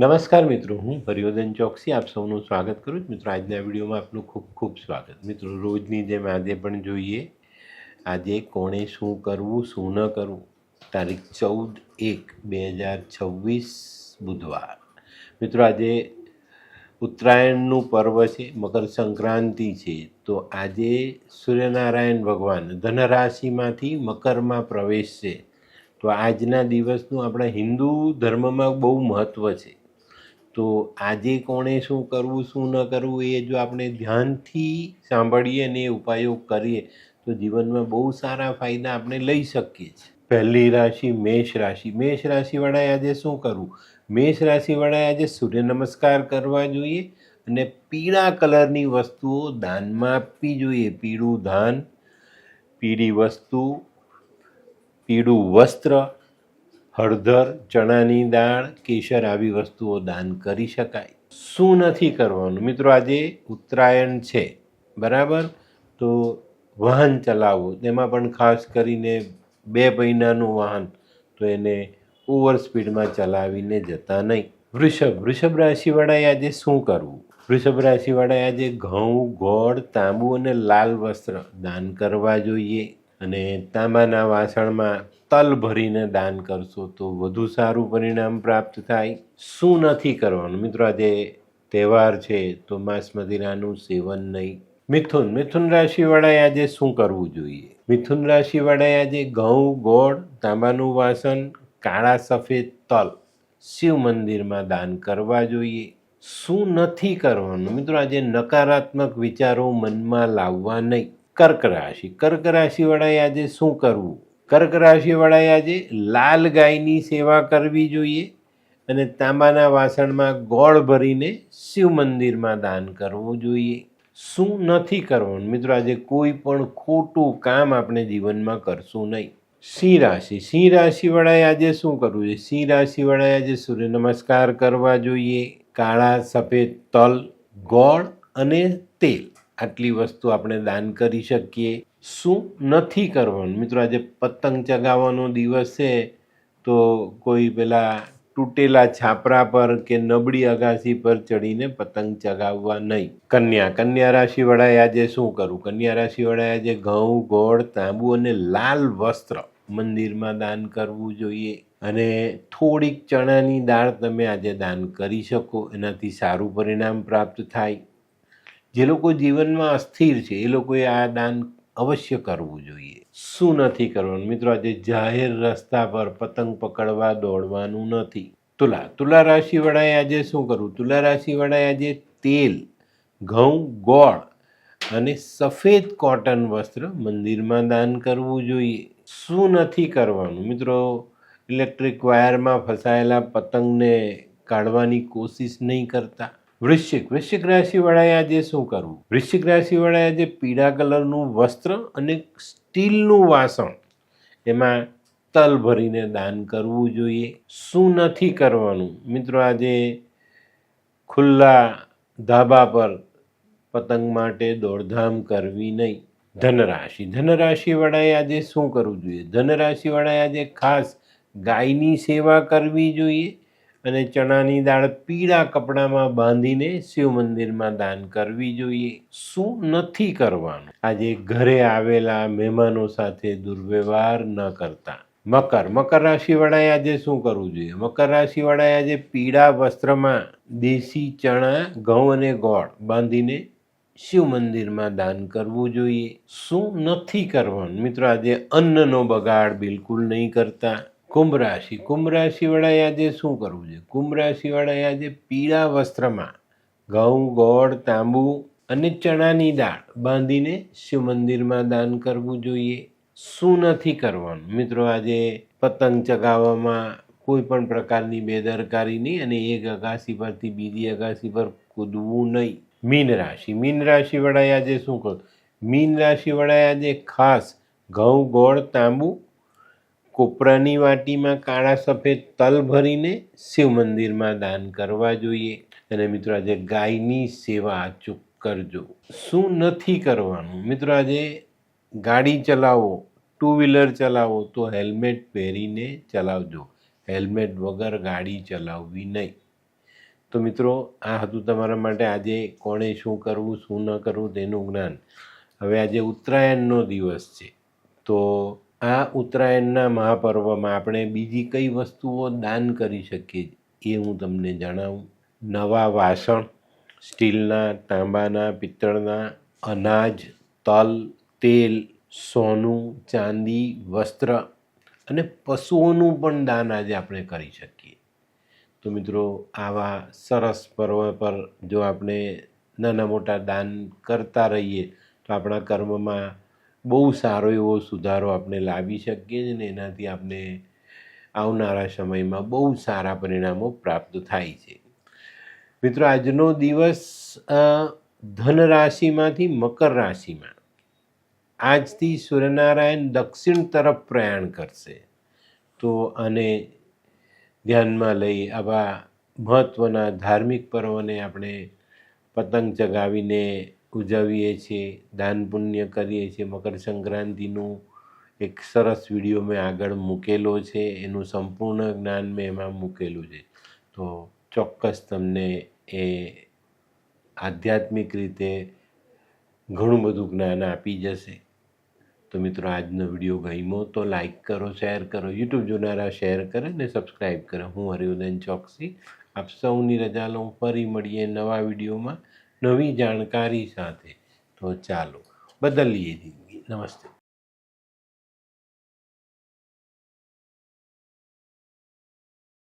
નમસ્કાર મિત્રો, હું હરિવર્ધન ચોકસી, આપ સૌનું સ્વાગત કરું છું. મિત્રો, આજના વિડીયોમાં આપનું ખૂબ ખૂબ સ્વાગત. મિત્રો, રોજની જેમ આજે પણ જોઈએ, આજે કોણે શું કરવું, શું ન કરવું? તારીખ ચૌદ એક બે હજાર છવ્વીસ બુધવાર. મિત્રો, આજે ઉત્તરાયણનું પર્વ છે, મકર સંક્રાંતિ છે. તો આજે સૂર્યનારાયણ ભગવાન ધનરાશિમાંથી મકરમાં પ્રવેશ છે તો આજના દિવસનું આપણા હિન્દુ ધર્મમાં બહુ મહત્ત્વ છે. તો આજે કોણે શું કરવું, શું ન કરવું એ જો આપણે ધ્યાનથી સાંભળીએ અને એ ઉપાયો કરીએ, તો જીવનમાં બહુ સારા ફાયદા આપણે લઈ શકીએ છીએ. પહેલી રાશિ મેષ રાશિ. મેષ રાશિવાળાએ આજે શું કરવું? મેષ રાશિવાળાએ આજે સૂર્ય નમસ્કાર કરવા જોઈએ અને પીળા કલરની વસ્તુઓ દાનમાં આપવી જોઈએ. પીળું ધાન, પીળી વસ્તુ, પીળું વસ્ત્ર હળદર, ચણાની દાળ, કેસર આવી વસ્તુઓ દાન કરી શકાય. શું નથી કરવાનું? મિત્રો, આજે ઉત્તરાયણ છે, બરાબર? તો વાહન ચલાવવું તેમાં પણ ખાસ કરીને બે મહિનાનું વાહન, તો એને ઓવર સ્પીડમાં ચલાવીને જતા નહીં. વૃષભ વૃષભ રાશિવાળાએ આજે શું કરવું? વૃષભ રાશિવાળાએ આજે ઘઉં, ગોળ, તાંબુ અને લાલ વસ્ત્ર દાન કરવા જોઈએ. અને તાંબાના વાસણમાં તલ ભરીને દાન કરશો તો વધુ સારું પરિણામ પ્રાપ્ત થાય. શું નથી કરવાનું? મિત્રો, આજે તહેવાર છે તો માંસ મદિરાનું સેવન નહીં. મિથુન મિથુન રાશિવાળાએ આજે શું કરવું જોઈએ? મિથુન રાશિવાળાએ આજે ઘઉં, ગોળ, તાંબાનું વાસણ, કાળા સફેદ તલ શિવ મંદિરમાં દાન કરવા જોઈએ. શું નથી કરવાનું? મિત્રો, આજે નકારાત્મક વિચારો મનમાં લાવવા નહીં. કર્ક રાશિ. કર્ક રાશિવાળાએ આજે શું કરવું? કર્ક રાશિવાળાએ આજે લાલ ગાયની સેવા કરવી જોઈએ અને તાંબાના વાસણમાં ગોળ ભરીને શિવ મંદિરમાં દાન કરવું જોઈએ. શું નથી કરવાનું? મિત્રો, આજે કોઈ પણ ખોટું કામ આપણે જીવનમાં કરશું નહીં. સિંહ રાશિ. સિંહ રાશિવાળાએ આજે શું કરવું જોઈએ? સિંહ રાશિવાળાએ આજે સૂર્ય નમસ્કાર કરવા જોઈએ. કાળા, સફેદ, તલ, ગોળ અને તેલ. આટલી વસ્તુ આપણે દાન કરી શકીએ? શું નથી કરવાનું? મિત્રો, આજે પતંગ ચગાવવાનો દિવસ છે, તો કોઈ પેલા તૂટેલા છાપરા પર કે નબળી અગાસી પર ચડીને પતંગ ચગાવવા નહીં. કન્યા કન્યા રાશિવાળાએ આજે શું કરવું કન્યા રાશિવાળાએ આજે ઘઉં, ગોળ, તાંબુ અને લાલ વસ્ત્ર મંદિરમાં દાન કરવું જોઈએ. અને થોડીક ચણાની દાળ તમે આજે દાન કરી શકો. એનાથી સારું પરિણામ પ્રાપ્ત થાય. જે લોકો જીવનમાં અસ્થિર છે, એ લોકોએ આ દાન અવશ્ય કરવું જોઈએ. શું નથી કરવાનું? મિત્રો, આજે જાહેર રસ્તા પર પતંગ પકડવા દોડવાનું નથી. તુલા તુલા રાશિવાળાએ આજે શું કરવું તુલા રાશિવાળાએ આજે તેલ, ઘઉં, ગોળ અને સફેદ કોટન વસ્ત્ર મંદિરમાં દાન કરવું જોઈએ. શું નથી કરવાનું? મિત્રો, ઇલેક્ટ્રિક વાયરમાં ફસાયેલા પતંગને કાઢવાની કોશિશ નહીં કરતા. વૃશ્ચિક. વૃશ્ચિક રાશિવાળાએ આજે શું કરવું? વૃશ્ચિક રાશિવાળાએ આજે પીળા કલરનું વસ્ત્ર અને સ્ટીલનું વાસણ. એમાં તલ ભરીને દાન કરવું જોઈએ. શું નથી કરવાનું? મિત્રો, આજે ખુલ્લા ધાબા પર પતંગ માટે દોડધામ કરવી નહીં. ધનરાશિ. ધનરાશિવાળાએ આજે શું કરવું જોઈએ? ધનરાશિવાળાએ આજે ખાસ ગાયની સેવા કરવી જોઈએ. અને ચણાની દાળ પીળા કપડામાં બાંધીને શિવ મંદિરમાં દાન કરવી જોઈએ. શું નથી કરવાનું? આજે ઘરે આવેલા મહેમાનો સાથે દુર્વ્યવહાર ન કરતા. મકર મકર રાશિવાળાએ આજે શું કરવું જોઈએ? મકર રાશિવાળાએ આજે પીળા વસ્ત્રમાં દેશી ચણા, ઘઉં અને ગોળ બાંધીને શિવ મંદિરમાં દાન કરવું જોઈએ. શું નથી કરવાનું? મિત્રો, આજે અન્નનો બગાડ બિલકુલ નહીં કરતા. કુંભ રાશિ. કુંભ રાશિવાળાએ આજે શું કરવું જોઈએ? કુંભ રાશિવાળાએ આજે પીળા વસ્ત્રમાં ઘઉં, ગોળ, તાંબુ અને ચણાની દાળ બાંધીને શિવ મંદિરમાં દાન કરવું જોઈએ. શું નથી કરવાનું? મિત્રો, આજે પતંગ ચગાવવામાં કોઈ પણ પ્રકારની બેદરકારી નહીં અને એક અગાસી પરથી બીજી અગાસી પર કૂદવું નહીં. મીન રાશિ. મીન રાશિવાળાએ આજે શું કરવું મીન રાશિવાળાએ આજે ખાસ ઘઉં, ગોળ, તાંબુ કોપરાની વાટીમાં કાળા સફેદ તલ ભરીને શિવ મંદિરમાં દાન કરવા જોઈએ. અને મિત્રો આજે ગાયની સેવા અચૂક કરજો. શું નથી કરવાનું? મિત્રો આજે ગાડી ચલાવો ટુ વ્હીલર ચલાવો તો હેલ્મેટ પહેરીને ચલાવજો. હેલ્મેટ વગર ગાડી ચલાવવી નહીં. તો મિત્રો, આ હતું તમારા માટે આજે કોણે શું કરવું, શું ન કરવું તેનું જ્ઞાન. હવે આજે ઉત્તરાયણનો દિવસ છે. તો આ ઉત્તરાયણના મહાપર્વમાં આપણે બીજી કઈ વસ્તુઓ દાન કરી શકીએ? એ હું તમને જણાવું. નવા વાસણ, સ્ટીલના તાંબાના, પિત્તળના અનાજ, તલ, તેલ, સોનું, ચાંદી, વસ્ત્ર અને પશુઓનું પણ દાન આજે આપણે કરી શકીએ. તો મિત્રો, આવા સરસ પર્વ પર જો આપણે નાના મોટા દાન કરતા રહીએ, તો આપણા કર્મમાં બહુ સારો એવો સુધારો આપણે લાવી શકીએ છીએ ને એનાથી આપણે આવનારા સમયમાં બહુ સારા પરિણામો પ્રાપ્ત થાય છે. મિત્રો, આજનો દિવસ ધન રાશિમાંથી મકર રાશિમાં. આજથી સૂર્યનારાયણ દક્ષિણ તરફ પ્રયાણ કરશે. તો આને ધ્યાનમાં લઈ આવા મહત્ત્વના ધાર્મિક પર્વને આપણે પતંગ ચગાવીને ઉજવીએ છીએ, દાન પુણ્ય કરીએ છીએ. મકર સંક્રાંતિનું એક સરસ વીડિયો મેં આગળ મૂકેલો છે. એનું સંપૂર્ણ જ્ઞાન મેં એમાં મૂકેલું છે. તો ચોક્કસ તમને એ આધ્યાત્મિક રીતે ઘણું બધું જ્ઞાન આપી જશે. તો મિત્રો, આજનો વીડિયો ગમ્યો તો લાઇક કરો, શેર કરો, યુટ્યુબ જોનારા શેર કરે ને સબસ્ક્રાઈબ કરે. હું હરિવર્ધન ચોકસી આપ સૌની રજા લઉં. ફરી મળીએ નવા વિડીયોમાં. નવી જાણકારી સાથે તો ચાલો બદલીએ જિંદગી. નમસ્તે.